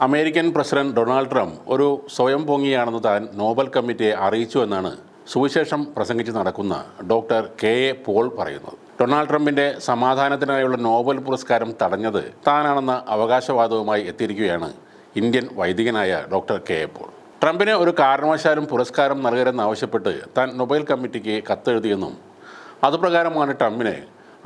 American president Donald Trump ഒരു സ്വയം പൊങ്ങിയാണെന്ന് താൻ നോബൽ കമ്മിറ്റിയെ അറിയിച്ചു എന്നാണ് സുവിശേഷം പ്രസംഗിച്ച് നടക്കുന്ന ഡോക്ടർ കെ എ പോൾ പറയുന്നത്. ഡൊണാൾഡ് ട്രംപിന്റെ സമാധാനത്തിനായുള്ള നോബൽ പുരസ്കാരം തടഞ്ഞത് താനാണെന്ന അവകാശവാദവുമായി എത്തിയിരിക്കുകയാണ് ഇന്ത്യൻ വൈദികനായ ഡോക്ടർ കെ എ പോൾ. ട്രംപിന് ഒരു കാരണവശാലും പുരസ്കാരം നൽകരുതെന്നാവശ്യപ്പെട്ട് താൻ നോബൽ കമ്മിറ്റിക്ക് കത്തെഴുതിയെന്നും അതുപ്രകാരമാണ് ട്രംപിനെ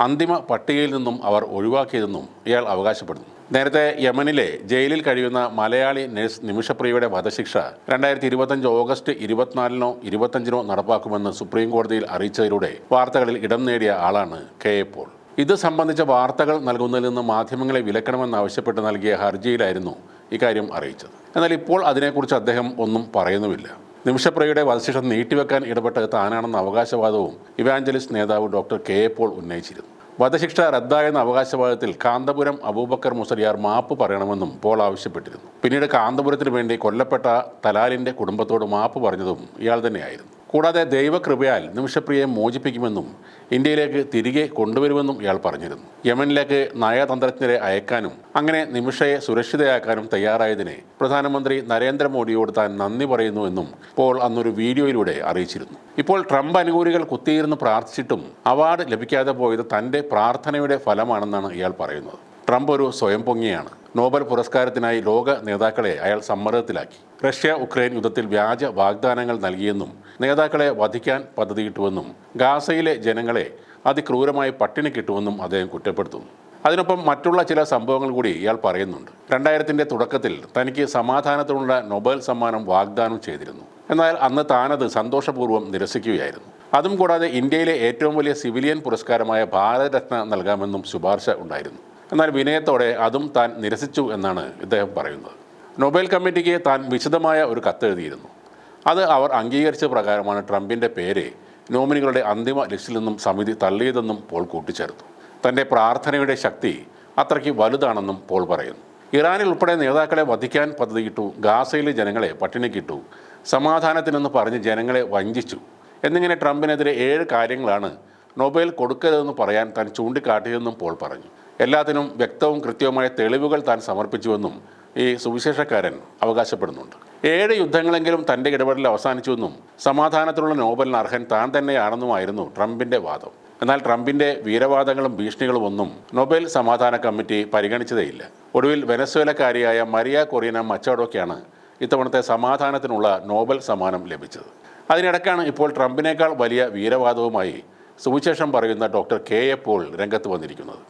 അന്തിമ പട്ടികയിൽ നിന്നും അവർ ഒഴിവാക്കിയതെന്നും ഇയാൾ അവകാശപ്പെടുന്നു. നേരത്തെ യമനിലെ ജയിലിൽ കഴിയുന്ന മലയാളി നഴ്സ് നിമിഷപ്രിയയുടെ വധശിക്ഷ രണ്ടായിരത്തി ഇരുപത്തഞ്ച് ഓഗസ്റ്റ് ഇരുപത്തിനാലിനോ ഇരുപത്തഞ്ചിനോ നടപ്പാക്കുമെന്ന് സുപ്രീം കോടതിയിൽ അറിയിച്ചതിലൂടെ വാർത്തകളിൽ ഇടം നേടിയ ആളാണ് കെ എ പോൾ. ഇത് സംബന്ധിച്ച വാർത്തകൾ നൽകുന്നതിൽ നിന്ന് മാധ്യമങ്ങളെ വിലക്കണമെന്നാവശ്യപ്പെട്ട് നൽകിയ ഹർജിയിലായിരുന്നു ഇക്കാര്യം അറിയിച്ചത്. എന്നാൽ ഇപ്പോൾ അതിനെക്കുറിച്ച് അദ്ദേഹം ഒന്നും പറയുന്നുമില്ല. നിമിഷപ്രിയയുടെ വധശിക്ഷ നീട്ടിവെക്കാൻ ഇടപെട്ടത് താനാണെന്ന അവകാശവാദവും ഇവാഞ്ചലിസ്റ്റ് നേതാവ് ഡോക്ടർ കെ എ പോൾ ഉന്നയിച്ചിരുന്നു. വധശിക്ഷ റദ്ദായെന്ന അവകാശവാദത്തിൽ കാന്തപുരം അബൂബക്കർ മുസലിയാർ മാപ്പ് പറയണമെന്നും പോൾ ആവശ്യപ്പെട്ടിരുന്നു. പിന്നീട് കാന്തപുരത്തിന് വേണ്ടി കൊല്ലപ്പെട്ട തലാലിന്റെ കുടുംബത്തോട് മാപ്പ് പറഞ്ഞതും ഇയാൾ തന്നെയായിരുന്നു. കൂടാതെ ദൈവകൃപയാൽ നിമിഷപ്രിയെ മോചിപ്പിക്കുമെന്നും ഇന്ത്യയിലേക്ക് തിരികെ കൊണ്ടുവരുമെന്നും ഇയാൾ പറഞ്ഞിരുന്നു. യമനിലേക്ക് നയതന്ത്രജ്ഞരെ അയക്കാനും അങ്ങനെ നിമിഷയെ സുരക്ഷിതയാക്കാനും തയ്യാറായതിനെ പ്രധാനമന്ത്രി നരേന്ദ്രമോദിയോട് താൻ നന്ദി പറയുന്നുവെന്നും പോൾ അന്നൊരു വീഡിയോയിലൂടെ അറിയിച്ചിരുന്നു. ഇപ്പോൾ ട്രംപ് അനുകൂലികൾ കുത്തിയിരുന്ന് പ്രാർത്ഥിച്ചിട്ടും അവാർഡ് ലഭിക്കാതെ പോയത് തന്റെ പ്രാർത്ഥനയുടെ ഫലമാണെന്നാണ് ഇയാൾ പറയുന്നത്. ട്രംപ് ഒരു സ്വയം പൊങ്ങിയാണ്. നോബൽ പുരസ്കാരത്തിനായി ലോക നേതാക്കളെ അയാൾ സമ്മർദ്ദത്തിലാക്കി. റഷ്യ ഉക്രൈൻ യുദ്ധത്തിൽ വ്യാജ വാഗ്ദാനങ്ങൾ നൽകിയെന്നും നേതാക്കളെ വധിക്കാൻ പദ്ധതിയിട്ടുവെന്നും ഗാസയിലെ ജനങ്ങളെ അതിക്രൂരമായി പട്ടിണി കിട്ടുമെന്നും അദ്ദേഹം കുറ്റപ്പെടുത്തുന്നു അതിനൊപ്പം മറ്റുള്ള ചില സംഭവങ്ങൾ കൂടി ഇയാൾ പറയുന്നുണ്ട്. രണ്ടായിരത്തിന്റെ തുടക്കത്തിൽ തനിക്ക് സമാധാനത്തിനുള്ള നൊബേൽ സമ്മാനം വാഗ്ദാനം ചെയ്തിരുന്നു. എന്നാൽ അന്ന് താനത് സന്തോഷപൂർവം നിരസിക്കുകയായിരുന്നു. അതും കൂടാതെ ഇന്ത്യയിലെ ഏറ്റവും വലിയ സിവിലിയൻ പുരസ്കാരമായ ഭാരതരത്ന നൽകാമെന്നും ശുപാർശ ഉണ്ടായിരുന്നു. എന്നാൽ വിനയത്തോടെ അതും താൻ നിരസിച്ചു എന്നാണ് ഇദ്ദേഹം പറയുന്നത്. നൊബേൽ കമ്മിറ്റിക്ക് താൻ വിശദമായ ഒരു കത്തെഴുതിയിരുന്നു. അത് അവർ അംഗീകരിച്ച പ്രകാരമാണ് ട്രംപിന്റെ പേര് നോമിനികളുടെ അന്തിമ ലിസ്റ്റിൽ നിന്നും സമിതി തള്ളിയതെന്നും പോൾ കൂട്ടിച്ചേർത്തു. തന്റെ പ്രാർത്ഥനയുടെ ശക്തി അത്രയ്ക്ക് വലുതാണെന്നും പോൾ പറയുന്നു. ഇറാനിൽ ഉൾപ്പെടെ നേതാക്കളെ വധിക്കാൻ പദ്ധതിയിട്ടു ഗാസയിലെ ജനങ്ങളെ പട്ടിണിക്കിട്ടു സമാധാനത്തിനെന്ന് പറഞ്ഞ് ജനങ്ങളെ വഞ്ചിച്ചു എന്നിങ്ങനെ ട്രംപിനെതിരെ ഏഴ് കാര്യങ്ങളാണ് നൊബേൽ കൊടുക്കരുതെന്ന് പറയാൻ താൻ ചൂണ്ടിക്കാട്ടിയതെന്നും പോൾ പറഞ്ഞു. എല്ലാത്തിനും വ്യക്തവും കൃത്യവുമായ തെളിവുകൾ താൻ സമർപ്പിച്ചുവെന്നും ഈ സുവിശേഷക്കാരൻ അവകാശപ്പെടുന്നുണ്ട്. ഏഴ് യുദ്ധങ്ങളെങ്കിലും തന്റെ ഇടപെടൽ അവസാനിച്ചുവെന്നും സമാധാനത്തിനുള്ള നോബലിന് അർഹൻ താൻ തന്നെയാണെന്നുമായിരുന്നു ട്രംപിന്റെ വാദം. എന്നാൽ ട്രംപിന്റെ വീരവാദങ്ങളും ഭീഷണികളും ഒന്നും നൊബേൽ സമാധാന കമ്മിറ്റി പരിഗണിച്ചതേയില്ല. ഒടുവിൽ വെനസ്വേലക്കാരിയായ മരിയ കൊറിയന മച്ചാഡോയ്ക്കാണ് ഇത്തവണത്തെ സമാധാനത്തിനുള്ള നോബൽ സമ്മാനം ലഭിച്ചത്. അതിനിടയ്ക്കാണ് ഇപ്പോൾ ട്രംപിനേക്കാൾ വലിയ വീരവാദവുമായി സുവിശേഷം പറയുന്ന ഡോക്ടർ കെ എ പോൾ രംഗത്ത് വന്നിരിക്കുന്നത്.